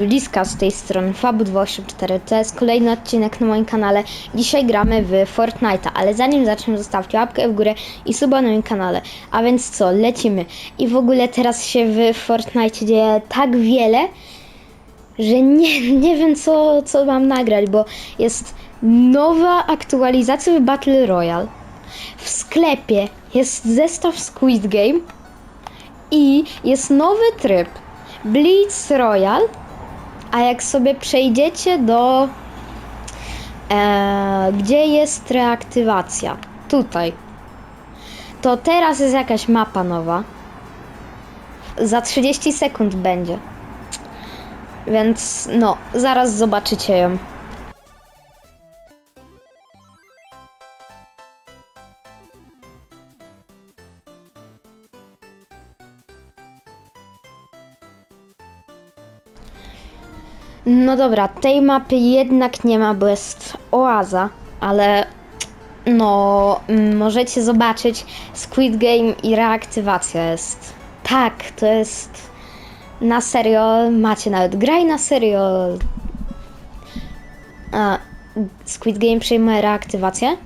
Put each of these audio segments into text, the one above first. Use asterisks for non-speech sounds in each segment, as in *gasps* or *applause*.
Liska z tej strony Fabu284. To jest kolejny odcinek na moim kanale. Dzisiaj gramy w Fortnite'a, ale zanim zaczniemy zostawcie łapkę w górę i suba na moim kanale. A więc co, lecimy. I w ogóle teraz się w Fortnite dzieje tak wiele, że nie, *laughs* nie wiem co, co mam nagrać, bo jest nowa aktualizacja Battle Royale. W sklepie jest zestaw Squid Game i jest nowy tryb Blitz Royale a jak sobie przejdziecie do. E, gdzie jest reaktywacja? Tutaj. To teraz jest jakaś mapa nowa. Za 30 sekund będzie. Więc no, zaraz zobaczycie ją. No dobra, tej mapy jednak nie ma, bo jest oaza, ale no mm, możecie zobaczyć Squid Game i reaktywacja jest. Tak, to jest na serio, macie nawet graj na serio. A Squid Game przejmuje reaktywację?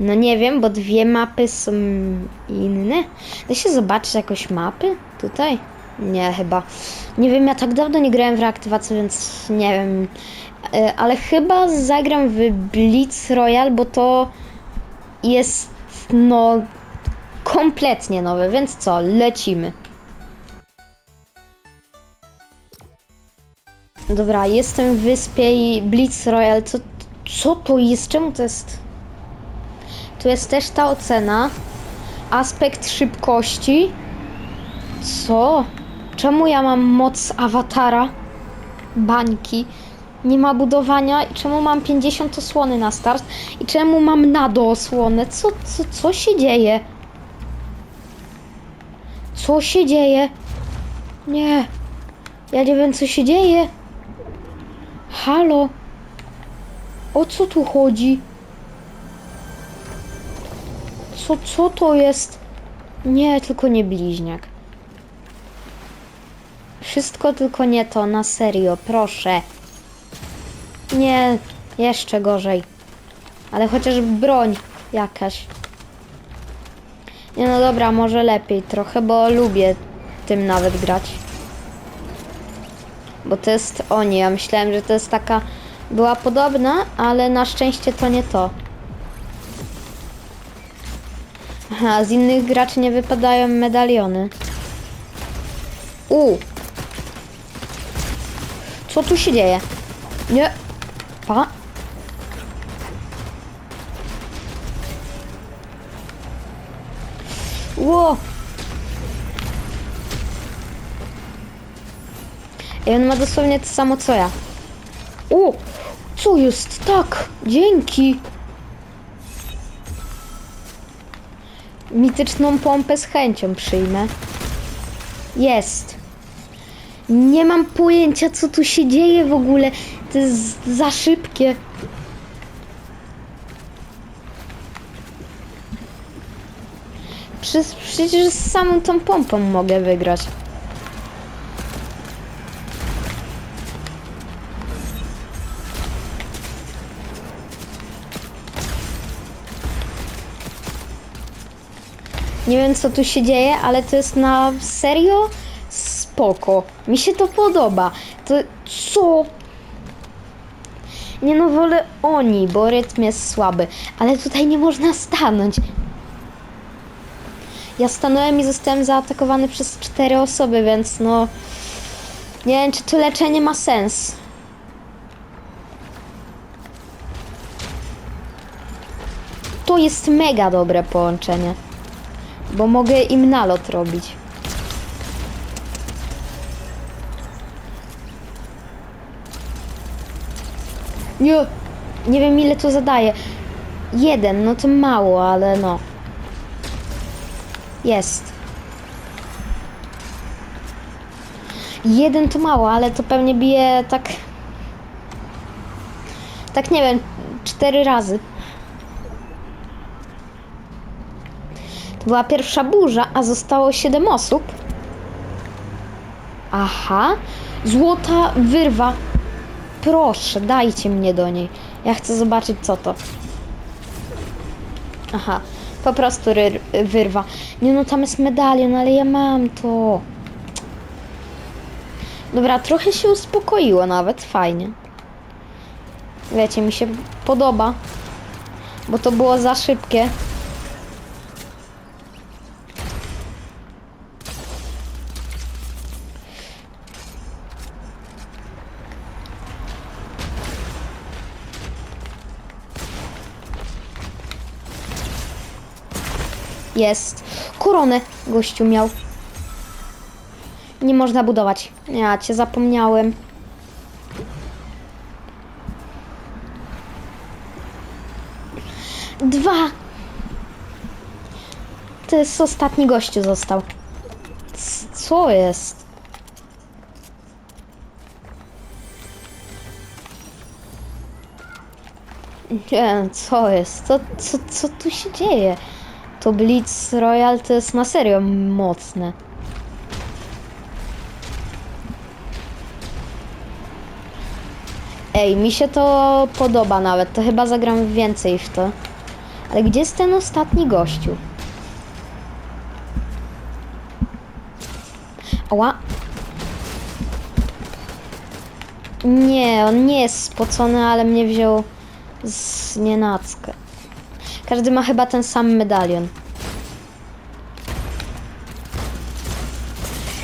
No nie wiem, bo dwie mapy są inne. Da się zobaczyć jakoś mapy tutaj? Nie, chyba. Nie wiem, ja tak dawno nie grałem w reaktywację, więc nie wiem. E, Ale chyba zagram w Blitz Royale, bo to jest no kompletnie nowe, więc co, lecimy. Dobra, jestem w wyspie i Blitz Royale. Co, co to jest? Czemu to jest? Tu jest też ta ocena. Aspekt szybkości. Co? Czemu ja mam moc awatara? Bańki. Nie ma budowania. I czemu mam 50 osłony na start? I czemu mam nado osłonę? Co, co, co się dzieje? Co się dzieje? Nie. Ja nie wiem, co się dzieje. Halo? O co tu chodzi? Co, co to jest? Nie, tylko nie bliźniak. Wszystko tylko nie to, na serio, proszę. Nie, jeszcze gorzej. Ale chociaż broń jakaś. Nie no dobra, może lepiej trochę, bo lubię tym nawet grać. Bo to jest oni, ja myślałem, że to jest taka... Była podobna, ale na szczęście to nie to. Aha, z innych graczy nie wypadają medaliony. U, co tu się dzieje? Nie. Pa. Ło. I on ma dosłownie to samo co ja. O! Co jest? Tak! Dzięki! Mityczną pompę z chęcią przyjmę. Jest. Nie mam pojęcia, co tu się dzieje w ogóle. To jest za szybkie. Przecież, przecież z samą tą pompą mogę wygrać. Nie wiem co tu się dzieje, ale to jest na serio spoko. Mi się to podoba. To co? Nie no, wolę oni, bo rytm jest słaby. Ale tutaj nie można stanąć. Ja stanąłem i zostałem zaatakowany przez cztery osoby, więc no... Nie wiem, czy to leczenie ma sens. To jest mega dobre połączenie. Bo mogę im nalot robić. Nie, nie wiem ile to zadaje. Jeden, no to mało, ale no. Jest. Jeden to mało, ale to pewnie bije tak. Tak nie wiem, cztery razy. To była pierwsza burza, a zostało siedem osób. Aha. Złota wyrwa. Proszę, dajcie mnie do niej. Ja chcę zobaczyć, co to. Aha, po prostu wyrwa. Nie no, tam jest medalion, ale ja mam to. Dobra, trochę się uspokoiło nawet, fajnie. Wiecie, mi się podoba, bo to było za szybkie. Jest. Koronę gościu miał. Nie można budować. Ja cię zapomniałem. Dwa. To jest ostatni gościu został. Co jest? Nie co jest? Co, co, co tu się dzieje? To Blitz Royal to jest na serio mocne. Ej, mi się to podoba nawet. To chyba zagram więcej w to. Ale gdzie jest ten ostatni gościu? Ała. Nie, on nie jest spocony, ale mnie wziął z nienacka. Każdy ma chyba ten sam medalion.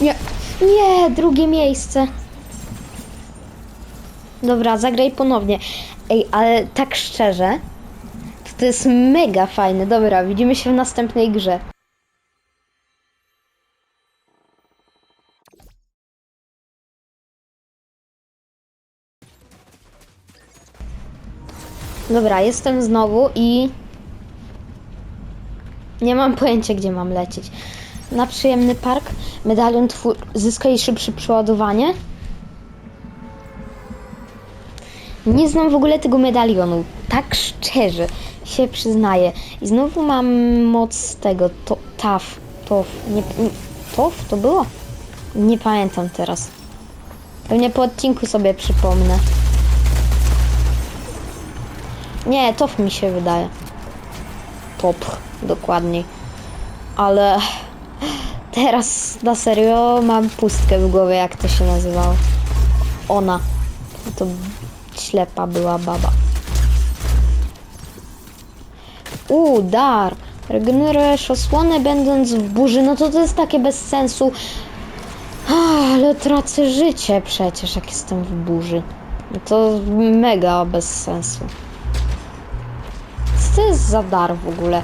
Nie, nie, drugie miejsce. Dobra, zagraj ponownie. Ej, ale tak szczerze, to, to jest mega fajne. Dobra, widzimy się w następnej grze. Dobra, jestem znowu i nie mam pojęcia, gdzie mam lecieć. Na przyjemny park. Medalion twór... zyskaj szybsze przeładowanie. Nie znam w ogóle tego medalionu. Tak szczerze się przyznaję. I znowu mam moc tego. To, taf. Tof. Nie, nie, tof to było? Nie pamiętam teraz. Pewnie po odcinku sobie przypomnę. Nie, tof mi się wydaje. Top, dokładniej. Ale teraz na serio mam pustkę w głowie, jak to się nazywało. Ona. To ślepa była baba. U, dar. Regenerujesz osłonę będąc w burzy. No to to jest takie bez sensu. Ale tracę życie przecież, jak jestem w burzy. No To mega bez sensu. Co to jest za dar w ogóle?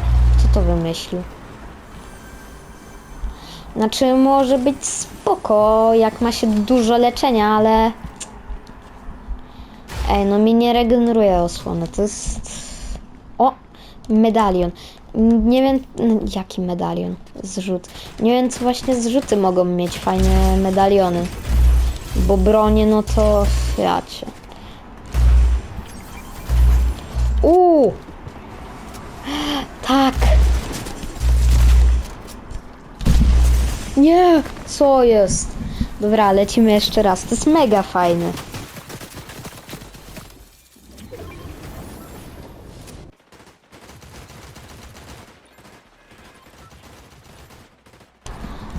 To wymyślił? Znaczy, może być spoko, jak ma się dużo leczenia, ale... Ej, no mi nie regeneruje osłony, to jest... O! Medalion. Nie wiem, jaki medalion? Zrzut. Nie wiem, co właśnie zrzuty mogą mieć fajne medaliony. Bo bronie, no to... Ja cię. Uuu! Tak. Nie, co jest? Dobra, lecimy jeszcze raz. To jest mega fajne.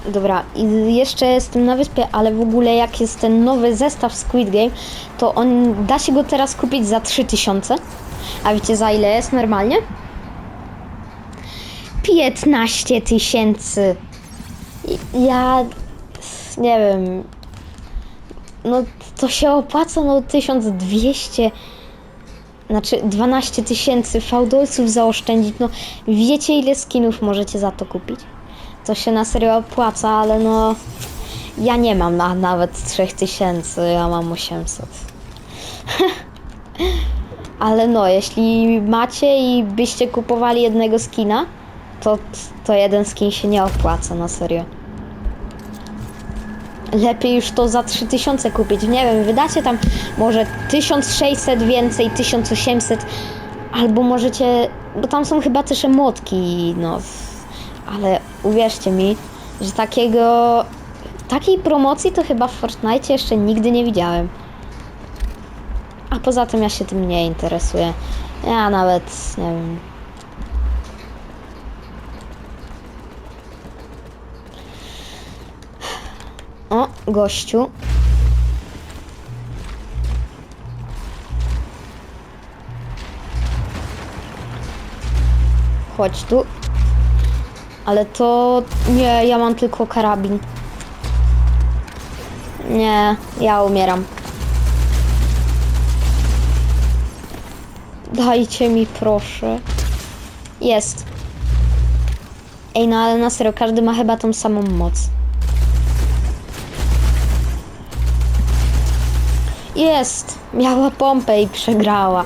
Dobra, i jeszcze jestem na wyspie, ale w ogóle jak jest ten nowy zestaw Squid Game, to on da się go teraz kupić za 3000. A wiecie za ile jest normalnie? 15 tysięcy. Ja nie wiem. No to się opłaca, no 1200. Znaczy 12 tysięcy fałdolców zaoszczędzić. No wiecie ile skinów możecie za to kupić? To się na serio opłaca, ale no ja nie mam na, nawet 3000, ja mam 800. *laughs* Ale no, jeśli macie i byście kupowali jednego skina, to, to jeden skin się nie opłaca, na serio. Lepiej już to za 3000 kupić. Nie wiem, wydacie tam może 1600 więcej, 1800, albo możecie, bo tam są chyba też emotki, no. Ale uwierzcie mi, że takiego takiej promocji to chyba w Fortnite jeszcze nigdy nie widziałem. A poza tym ja się tym nie interesuję. Ja nawet nie wiem. O, gościu. Chodź tu. Ale to... Nie, ja mam tylko karabin. Nie, ja umieram. Dajcie mi proszę. Jest. Ej, no ale na serio, każdy ma chyba tą samą moc. Jest! Miała pompę i przegrała.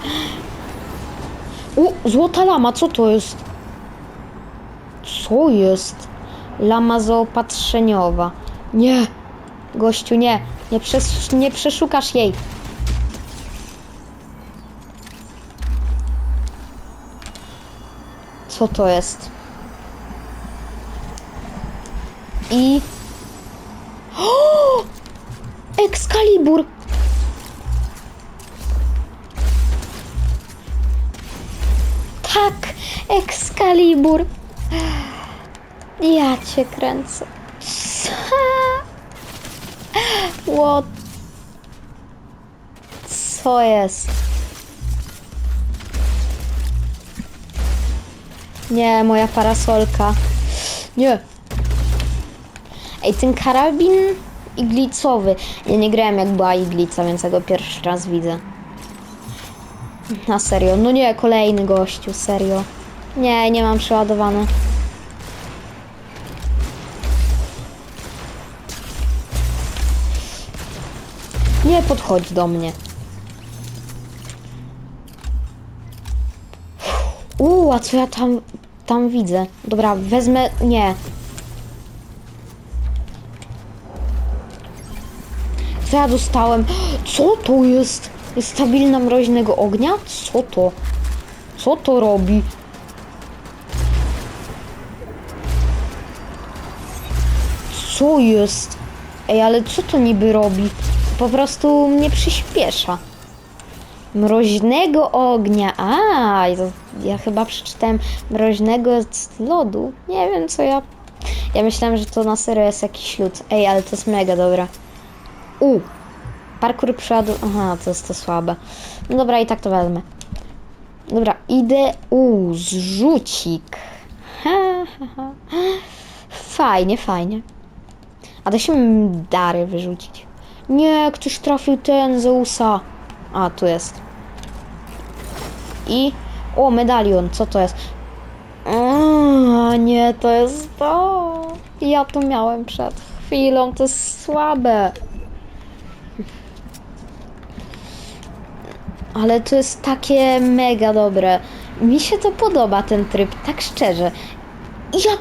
U, złota lama, co to jest? Co jest? Lama zaopatrzeniowa. Nie! Gościu, nie! Nie, przes nie przeszukasz jej. Co to jest? I... *gasps* Excalibur! Tak! Excalibur! Ja cię kręcę. What? Co jest? Nie, moja parasolka. Nie. Ej, ten karabin iglicowy. Ja nie grałem jak była iglica, więc ja go pierwszy raz widzę. Na serio. No nie, kolejny gościu, serio. Nie, nie mam przeładowane. Nie podchodź do mnie. Uuu, a co ja tam, tam widzę? Dobra, wezmę... Nie. Co ja dostałem? Co to jest? Stabilna mroźnego ognia? Co to? Co to robi? Co jest? Ej, ale co to niby robi? Po prostu mnie przyspiesza. Mroźnego ognia. A, ja, chyba przeczytałem mroźnego z lodu. Nie wiem co ja. Ja myślałem, że to na serio jest jakiś lód. Ej, ale to jest mega dobra. U. Parkour przodu. Aha, to jest to słabe. No dobra, i tak to wezmę. Dobra, idę. U, zrzucik. Ha, ha, ha. Fajnie, fajnie. A da się dary wyrzucić. Nie, ktoś trafił ten Zeusa. A, tu jest. I... O, medalion, co to jest? A, nie, to jest to. Ja to miałem przed chwilą, to jest słabe. Ale to jest takie mega dobre. Mi się to podoba, ten tryb, tak szczerze. Ja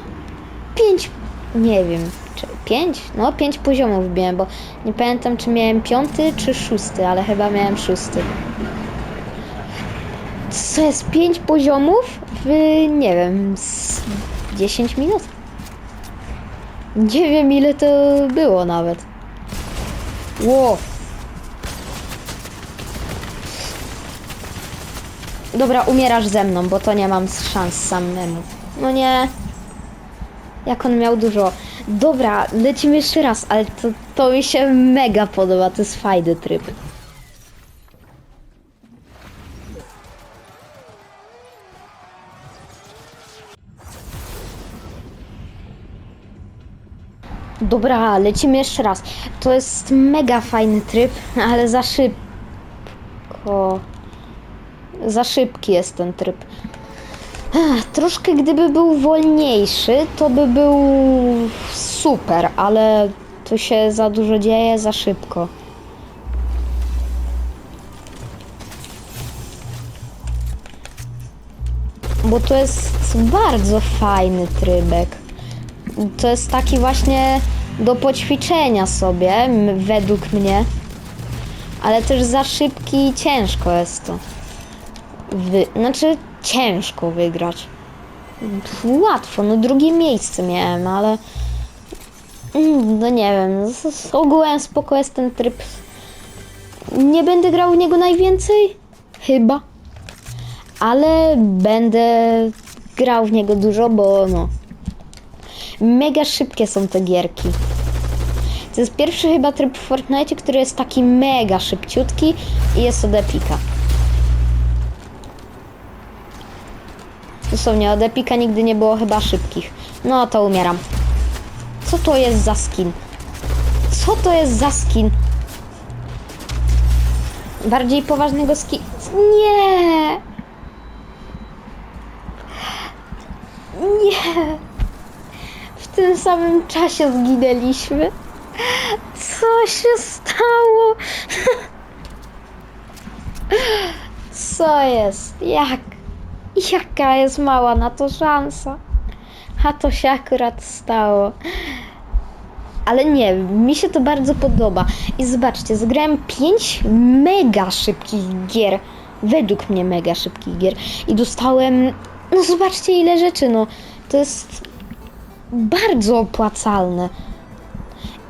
pięć, nie wiem, czy pięć? No, pięć poziomów wbiłem, bo nie pamiętam, czy miałem piąty, czy szósty, ale chyba miałem szósty. Co jest pięć poziomów w, nie wiem, z 10 minut? Nie wiem, ile to było nawet. Ło! Dobra, umierasz ze mną, bo to nie mam szans samemu. No nie. Jak on miał dużo. Dobra, lecimy jeszcze raz, ale to, to mi się mega podoba, to jest fajny tryb. Dobra, lecimy jeszcze raz. To jest mega fajny tryb, ale za szybko. Za szybki jest ten tryb. Troszkę gdyby był wolniejszy, to by był super, ale tu się za dużo dzieje za szybko. Bo to jest bardzo fajny trybek. To jest taki właśnie do poćwiczenia sobie, według mnie. Ale też za szybki i ciężko jest to. Wy... Znaczy, ciężko wygrać. Łatwo, no drugie miejsce miałem, ale Mm, No nie wiem, z- z ogółem spoko jest ten tryb. Nie będę grał w niego najwięcej? Chyba. Ale będę grał w niego dużo, bo no. Mega szybkie są te gierki. To jest pierwszy chyba tryb w Fortnite, który jest taki mega szybciutki i jest od Epika. Dosłownie, od Epika nigdy nie było chyba szybkich. No to umieram. Co to jest za skin? Co to jest za skin? Bardziej poważnego skin... Nie! Nie! W tym samym czasie zginęliśmy. Co się stało? *laughs* Co jest? Jak? Jaka jest mała na to szansa? A to się akurat stało. Ale nie, mi się to bardzo podoba. I zobaczcie, zagrałem 5 mega szybkich gier. Według mnie mega szybkich gier. I dostałem. No zobaczcie ile rzeczy, no. To jest bardzo opłacalne.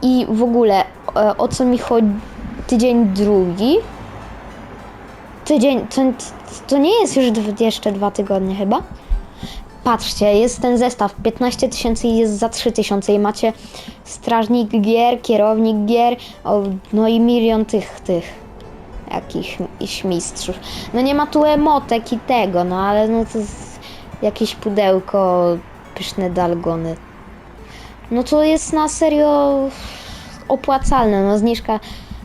I w ogóle e, o co mi chodzi? Tydzień drugi. Tydzień. To, to nie jest już jeszcze dwa tygodnie chyba. Patrzcie, jest ten zestaw 15 tysięcy jest za 3 tysiące i macie strażnik gier, kierownik gier, no i milion tych, tych jakichś mistrzów. No nie ma tu emotek i tego, no ale no to jakieś pudełko, pyszne dalgony. No to jest na serio opłacalne, no zniżka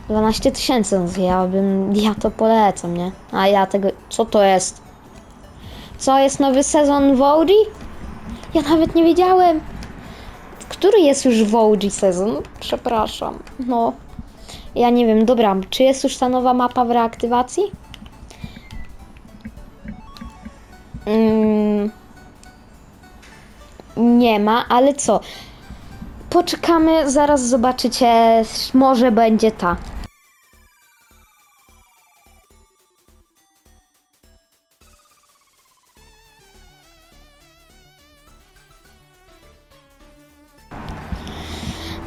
12 tysięcy, no ja bym, ja to polecam, nie? A ja tego, co to jest? Co jest nowy sezon w? Ja nawet nie wiedziałem. Który jest już w sezon? Przepraszam. No. Ja nie wiem, dobra, czy jest już ta nowa mapa w reaktywacji? Mm, nie ma, ale co? Poczekamy, zaraz zobaczycie, może będzie ta.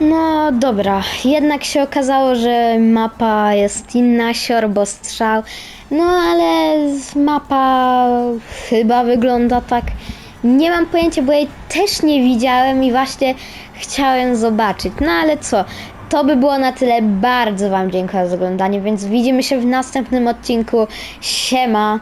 No dobra, jednak się okazało, że mapa jest inna, siorbo strzał. No ale mapa chyba wygląda tak. Nie mam pojęcia, bo jej też nie widziałem i właśnie chciałem zobaczyć. No ale co? To by było na tyle. Bardzo Wam dziękuję za oglądanie, więc widzimy się w następnym odcinku. Siema!